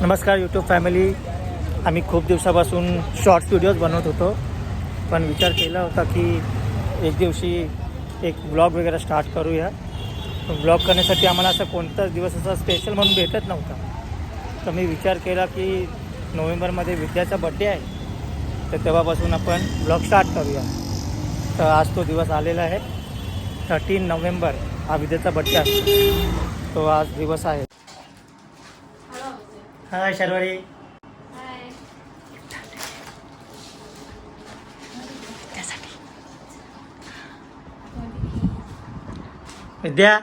नमस्कार YouTube family आम्ही खूप दिवसापासून शॉर्ट्स व्हिडिओज बनवत होतो. पण विचार केला होता की एक दिवशी एक ब्लॉग वगैरे स्टार्ट करूया. ब्लॉग करण्यासाठी आम्हाला असं कोणताच दिवस असा स्पेशल म्हणून भेटत नव्हता. तर मी विचार केला की नोव्हेंबरमध्ये विद्याचा बड्डे आहे. तर तेव्हापासून आपण ब्लॉग स्टार्ट करूया. तर आज तो दिवस आलेला आहे. थर्टीन नोव्हेंबर हा विद्याचा बड्डे असतो तो आज दिवस आहे. हाय शर्वरी. विद्या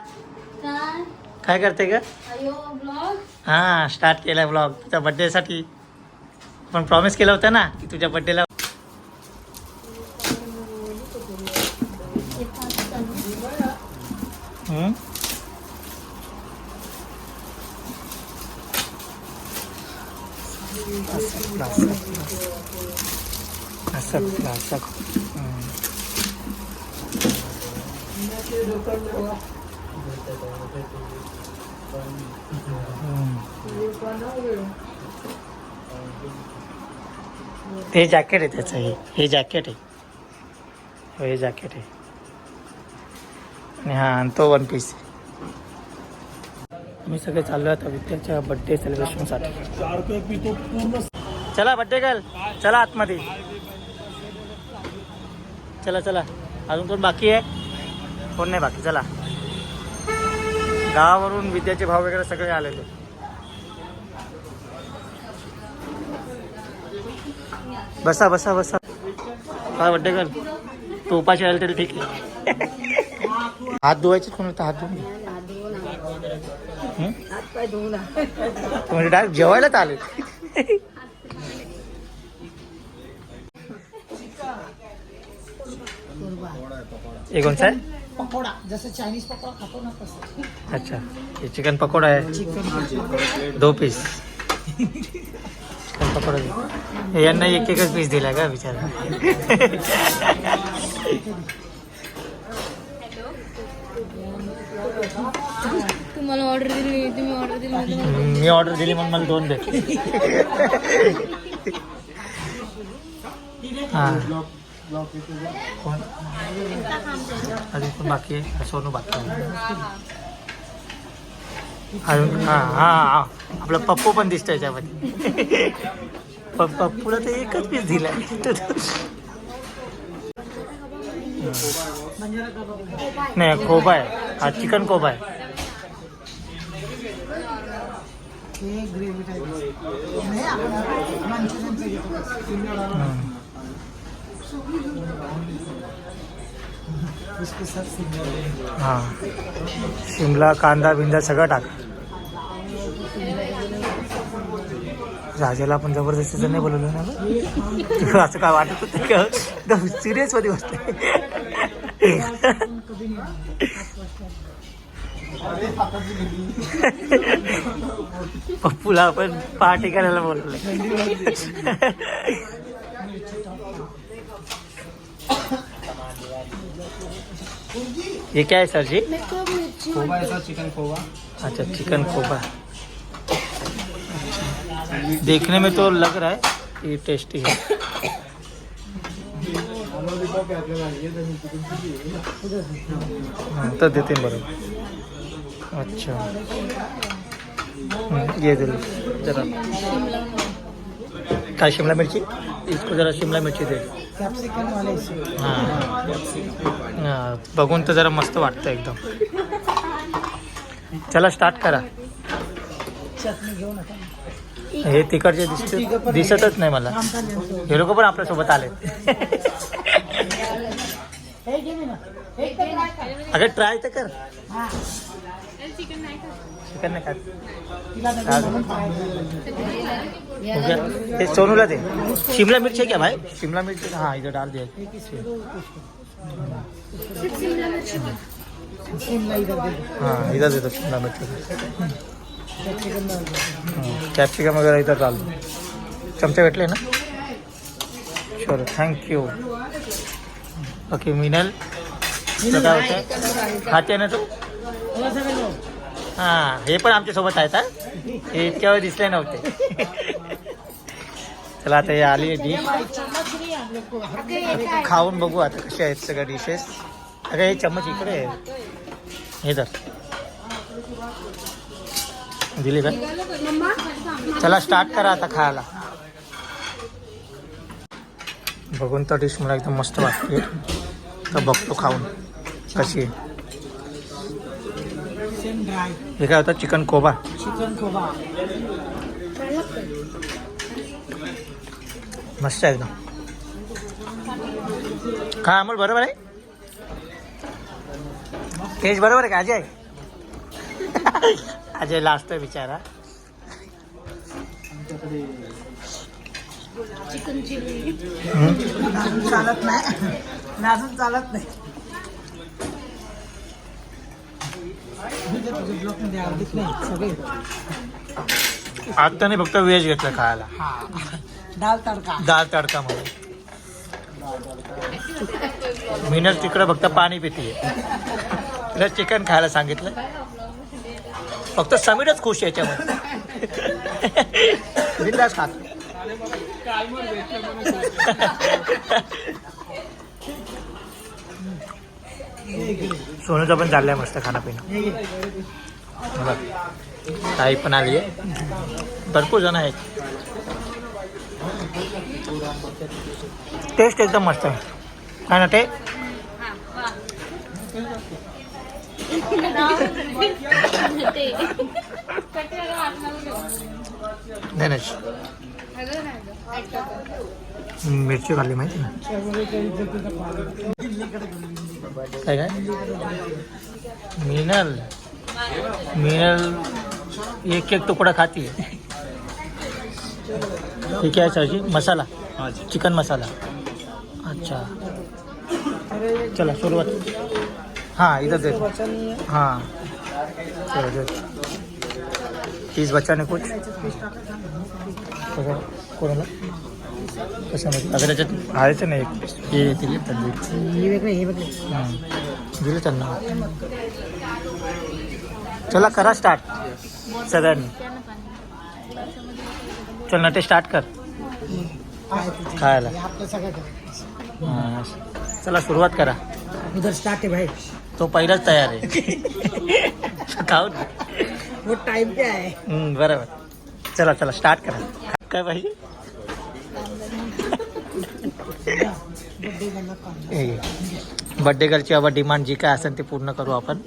काय? काय करते ग? अयो ब्लॉग हां स्टार्ट केला ब्लॉग तुझ्या बड्डेसाठी पण प्रॉमिस केलं होतं ना की तुझ्या बड्डेला हं? असं, असं, असं, असं. हं. ते हे जॅकेट आहे त्याचं हे हे जॅकेट आहे. हो, हे जॅकेट आहे. आणि हा आणि तो वन पीस आहे. मी सगळे चाललो आता विद्याच्या बड्डे सेलिब्रेशनसाठी चला बड्डे गर्ल चला आतमध्ये. चला चला. अजून कोण बाकी आहे? कोण नाही बाकी? चला. गावावरून विद्याचे भाव वगैरे सगळे आलेले. बसा बसा बसा. काय बड्डे गर्ल तू उपाशी राहिलं तरी ठीक आहे. हात धुवायचे कोण होतं? हात धुवून म्हणजे डायरेक्ट जेवायलाच आले. हे कोणचं आहे पकोडा. जसं चायनीज पकोडा खातो ना तसं. अच्छा हे चिकन पकोडा आहे. दो पीस. चिकन पकोडा यांना एक एकच पीस दिला का विचार तुम्हाला ऑर्डर दिली तुम्ही ऑर्डर दिली मी ऑर्डर दिली म्हणून मला दोन दे. हा. कोण? अजून कोण बाकी आहे. सोनू बाकी आहे अजून हा हा आपला पप्पू पण दिसतो याच्यामध्ये. प- पप्पूला तर एकच पीस दिलाय. नाही कोबा आहे. हा चिकन कोबा आहे. ग्रेव्ही टाईप नाही आपण मंचुरियनचं घेतो तसं. हम्म. उसके साथ सिंगल हा. शिमला कांदा बिंदा सगळं टाक. राजाला आपण जबरदस्तीचं नाही बोलवलं ना असं काय वाटत होतं का एकदम सिरियसमध्ये बसते पप्पूला आपण पार्टी करायला बोलवलं ये क्या है सर जी? चिकन कोबा अच्छा चिकन कोबा देखने में तो लग रहा है ये टेस्टी है। हाँ, तो देते हैं बरोबर अच्छा। ये दे दो जरा। काय शिमला मिर्ची? इसको जरा शिमला मिर्ची दे. हां. हां, बघून तर जरा मस्त वाटतं एकदम. चला स्टार्ट करा. चटणी घेऊन आता. हे तिकडचे दिसत दिसतच नाही मला. हे लोक पण आपल्यासोबत आले. अगं ट्राय तर कर. चिकन नाही खात. ते सोनूला दे. शिमला मिर्च है क्या भाई? शिमला मिर्च हाँ इधर डाल दे. हाँ इधर दे दो शिमला मिर्च. कॅप्सिकम वगैरे इथं डाल चमचे भेटले ना? Sure thank you okay Minal. काय होतं. खाते ना तू. हां हे पण आमच्यासोबत आहेत हे? इतक्या वेळ दिसले नव्हते. चला आता हे आली डिश खाऊन बघू आता कसे आहेत सगळ्या डिशेस अरे हे चम्मच इकडे आहे. हे तर दिली का? चला स्टार्ट करा आता खायला. बघून तर डिश मला एकदम मस्त वाटते. तर बघतो खाऊन कशी आहे. सेम ड्राय हे काय होतं? चिकन कोबा चिकन खोबा. मस्त आहे एकदम. काय अमोल बरोबर आहे? टेस्ट बरोबर आहे का अजय? अजय लास्ट बिचारा. चिकन चिली लाजून चालत नाही. लाजून चालत नाही. आवडत नाही सगळे आज त्याने फक्त व्हेज घेतलं खायला. हा. दाल तडका. दाल तडका म्हणून. मीनच तिकडं फक्त पाणी पितीये. तिला चिकन खायला सांगितलं. फक्त समीरच खुश याच्यामध्ये. बिंदास खात सोनूचं पण चाललंय मस्त खाणं पिणं ताई पण आली आहे भरपूर जण आहेत. टेस्ट एकदम मस्त आहे. काय ना ते ते नाही नाही मिरची खाल्ली माहिती ना. काय काय? मिनल मिनल एक एक तुकडा खाती है। ठीक आहे सरजी मसाला? चिकन मसाला। अच्छा। चला सुरुवात हाँ इधर दे वचन हाँ। चलो दे तीस बच्चा ने कुछ। कोणाला कशामध्ये? अगं त्याच्यात आहेच नाही. एक हे हे वेगळे हे वेगळे. दिलं त्यांना. चला करा स्टार्ट सगळ्यांनी चल ना ते स्टार्ट कर. आहे तुझे. खायला. आपलं सगळं करायचं. चला सुरुवात करा. उधर स्टार्ट है भाई तो पहिलाच तयार आहे. खाऊ वो टाइम क्या है? हम्म, बरोबर. चला चला स्टार्ट करा. काय पाहिजे बड्डे बड्डे गर्लची बाबा डिमांड जी काय असेल ते पूर्ण करू आपण.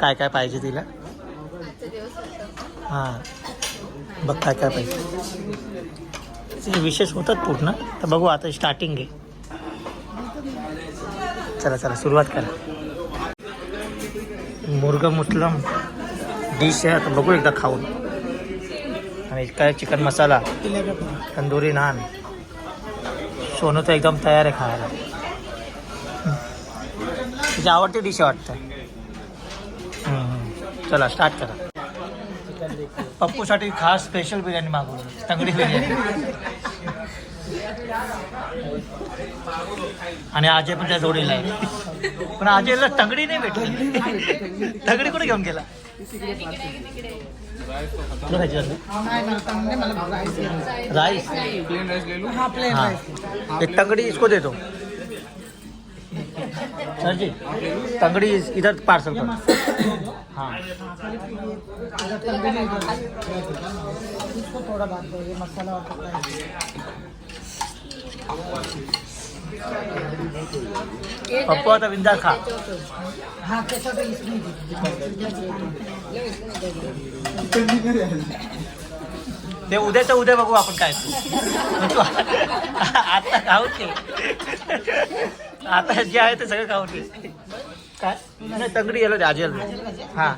काय काय पाहिजे तिला? हां. बघ काय काय पाहिजे. विशेष होतात पूर्ण. तर बघू आता स्टार्टिंग आहे. चला चला सुरुवात करा. मुर्ग मुस्लम डिश आहे. आता बघू एकदा खाऊन. आणि काय चिकन मसाला तंदुरी नान. सोनं तर एकदम तयार आहे खायला. तुझी आवडती डिश वाटतं? चला स्टार्ट करा. पप्पूसाठी खास स्पेशल बिर्याणी मागवली. तंगडी बिर्याणी. आणि आजे पण त्या जोडीला आहे. पण आजेला तंगडी नाही भेटली. तंगडी कुठे घेऊन गेला? तुला खायची असेल? नाही मला चांगलं नाही, मला राईस घ्यायचं. राईस प्लेन राइस ले लूँ हा प्लेन हाँ राईस एक तंगड़ी इसको दे दो सर जी तंगड़ी इस- इधर पार्सल कर हाँ इधर तंदूरी इधर. इसको थोड़ा बात दो ये मसाला होता है पप्पू आता बिंदा खा. हाँ तो ते उद्याचं उद्या बघू आपण काय. आता खाऊ ते आता जे आहे ते सगळं खाऊ ते काय? नाही तंगडी गेलो ते आजेल हां.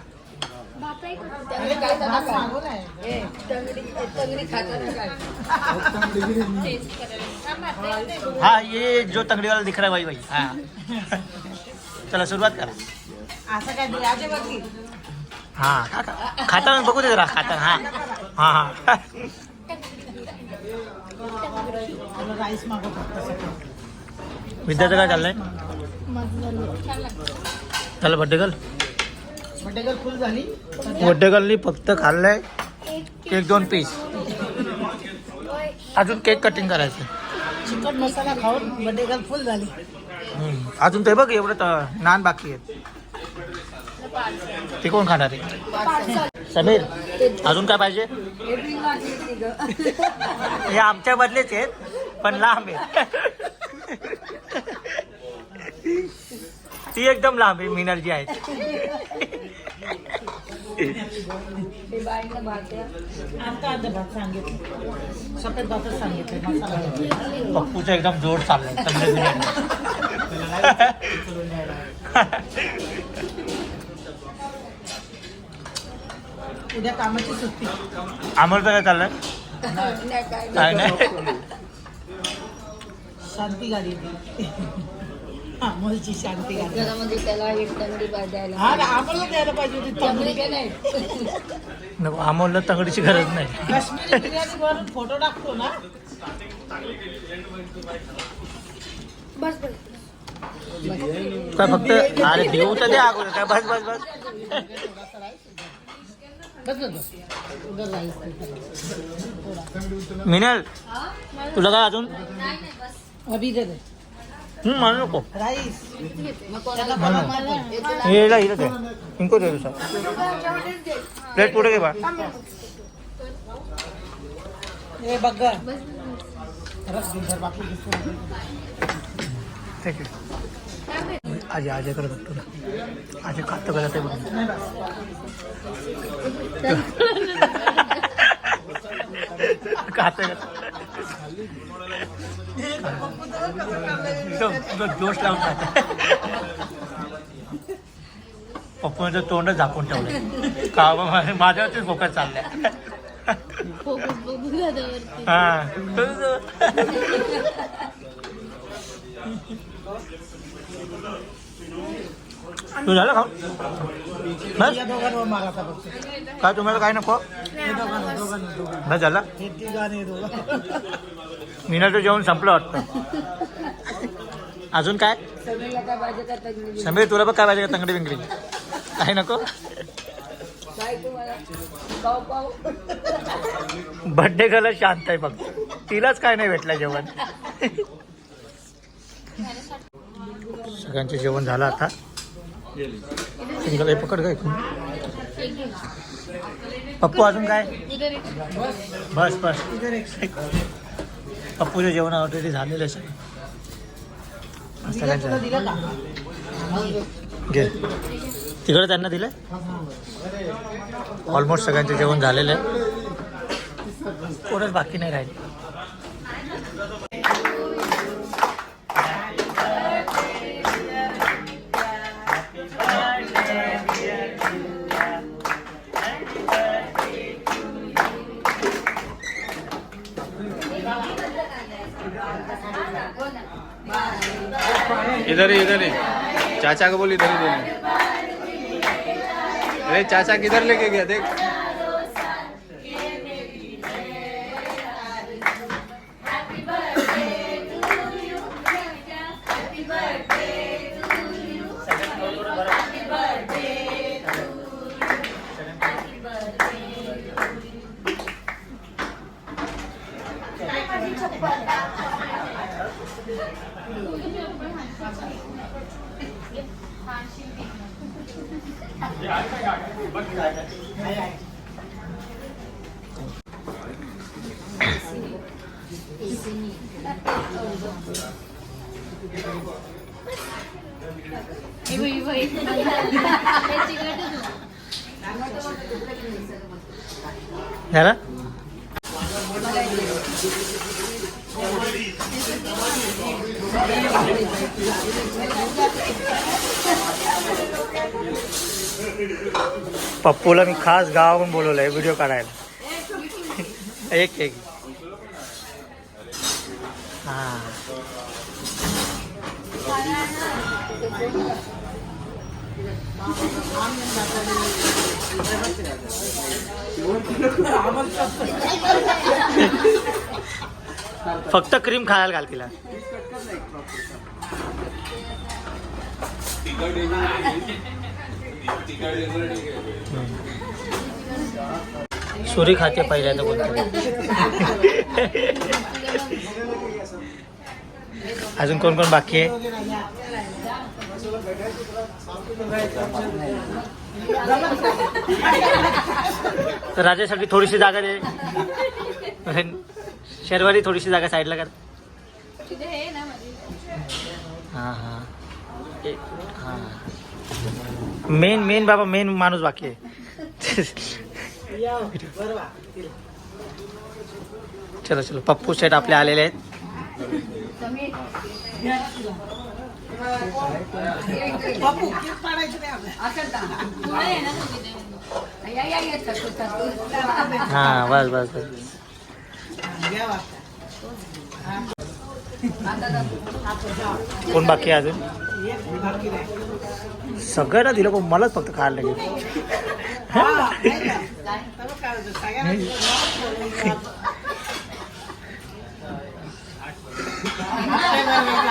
हाँ ये जो तंगड़ी वाला दिख रहा है वही वही हाँ. चला सुरुवात करा. असं काय द्यायचे बघी. हां खा खा. खाताना बघू दे जरा खाताना हां. हां हां. विद्याचं काय चाललंय? झालं बड्डे गर्ल गर्ल फुल झाली. फक्त खाल्लंय एक दोन पीस. अजून केक कटिंग करायचं चिकन मसाला खाऊन गर्ल फुल झाली. अजून ते बघ एवढं नान बाकी आहेत. ते कोण खाणार आहे? समीर अजून काय पाहिजे? हे आमच्या मधलेच आहेत पण लांब आहेत. ती एकदम लांब आहे मिनल जी आहेत. आता आता भात सांगितलं. सफ़ेद भातच सांगितलं. मसाला पप्पूचं एकदम ज़ोर चाललंय उद्या कामाची सुट्टी. आम्हाला काय चाललंय? काय नाही. शांती गाडी. हा मोलची शांती घरामध्ये त्याला एक तंगडी द्यायला हा आम्हाला द्यायला पाहिजे होती तंगडी तंगडी. काय नाही. नको अमोलला तंगडीची गरज नाही. काश्मीरी बिर्याणी वरून फोटो टाकतो ना. बस बस. काय फक्त अरे देऊ तर द्या अगोदर. काय बस बस बस. बस बस उधर राईस मिनल तुला काय अजून? अभी दे दे. हम्म, मला नको हे इला इला दे इनको दे सर प्लेट पुढे घे बा बघ ग. रस गिंजर बाकी दिसतो. ठीक आहे आजी आजीकडे बघतो ना आजी खातं करत आहे बघ खातं एकदम जोश लावून खात पप्पूचं तोंड झाकून ठेवलं का बा, मा- माझ्यावरतीच फोकस चाललाय. फोकस बघू दादावरती हा तू झालं खाऊ बस या दोघांवर मारायचा बघतो काय तुम्हाला काय नको? हे दोघांना दोघांना दोघांना बस झाला? हे तिघांनी दोघं मीनाचं जेवण संपलं वाटतं. अजून काय? समीर तुला बघ काय पाहिजे का तंगडी बिंगडी? काय नको? बर्थडे गर्ल शांत आहे फक्त. तिलाच काय नाही भेटलं जेवण. सगळ्यांचे जेवण झालं आता. सिंगल पकड काय पप्पू अजून काय. बस बस. पप्पूचं जेवण ऑलरेडी झालेलं आहे. सगळं घे. तिकडे त्यांना दिलं ऑलमोस्ट सगळ्यांचं जेवण झालेलं आहे. कोणच बाकी नाही राहील. इधर ही इधर ही। चाचा को बोल इधर ही बोली। अरे चाचा किधर लेके गया देख। पप्पूला मी खास गावाहून बोलवलंय व्हिडिओ काढायला. एक एक. फक्त क्रीम खायला घाल तिला. सुरी खाते पहिल्यांदा बोलतो अजून कोण कोण बाकी आहे? तर राजासाठी थोडीशी जागा दे. शर्वारी थोडीशी जागा साईडला कर. हां हां. हां. मेन मेन बाबा मेन माणूस बाकी आहे. चलो चलो. पप्पू शेट आपले आलेले आहेत. बापू केक पाडायचं नाही आपल्याला हाँ बस बस बस. कोण बाकी अजून? नाही. सगळ्यांना दिलं पण मलाच फक्त खायला लागेल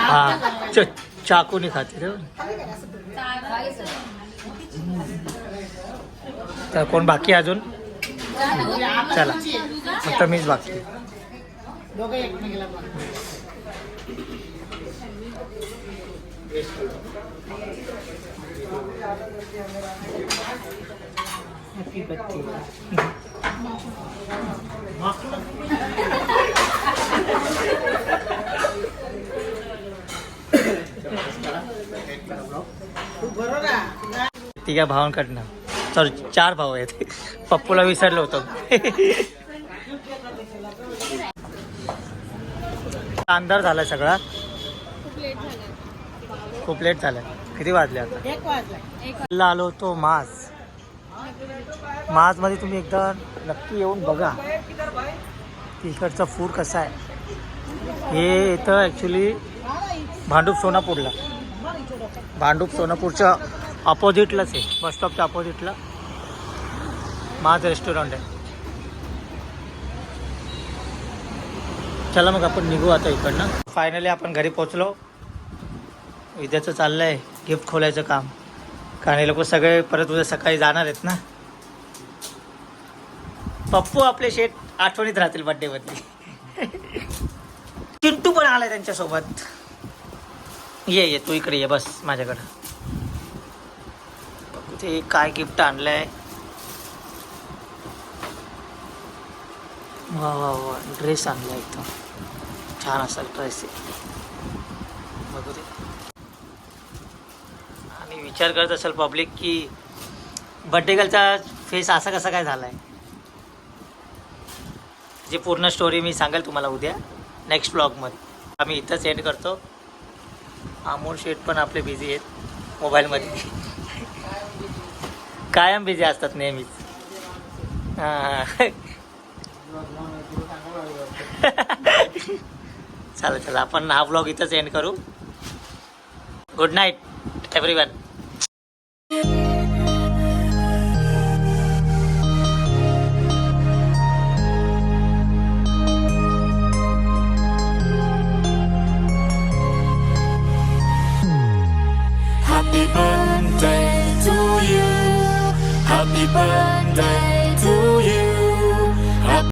हा, नाही का? तर काय होतं, सगळ्यांना हा च चाकूने खाते रे तर कोण बाकी आहे अजून चला फक्त मीच बाकी दोघं एकमेकीला बघ. Happy birthday. तू बरोबर आहे. तिघ्या भावांकडनं. सॉरी चार भाऊ आहेत. पप्पूला विसरलं होतं. अंधार झाला सगळा. खूप लेट झालं किती वाजले आता? आलो होतो माज. माजमध्ये तुम्ही एकदा नक्की येऊन बघा. तिकडचं फूड कसं आहे. हे इथं ॲक्च्युली भांडूप सोनापूरला. भांडूप सोनापूरच्या अपोजिटलाच आहे. बस स्टॉपच्या अपोजिटला माझं रेस्टॉरंट आहे. चला मग आपण निघू आता इकडनं. फायनली आपण घरी पोचलो उद्याचं चाललं आहे गिफ्ट खोलायचं काम. कारण हे लोक सगळे परत उद्या सकाळी जाणार आहेत ना. पप्पू आपले शेट आठवणीत राहतील बड्डे मध्ये चिंटू पण आलाय त्यांच्यासोबत. ये ये तू इकडे ये बस माझ्याकडं. इथे ते काय गिफ्ट आणलंय? वा वा वा. ड्रेस आणलाय एकदम छान असेल ड्रेस बघू दे. आणि विचार करत असेल पब्लिक की बड्डे गर्लचा फेस असा कसा काय झाला आहे जी पूर्ण स्टोरी मी सांगेल तुम्हाला उद्या नेक्स्ट ब्लॉगमध्ये आम्ही इथंच एंड करतो. अमोल शेट पण आपले बिझी आहेत मोबाईलमध्ये कायम बिझी असतात नेहमीच. चालेल चला चला आपण हा ब्लॉग इथंच एंड करू. Good night every one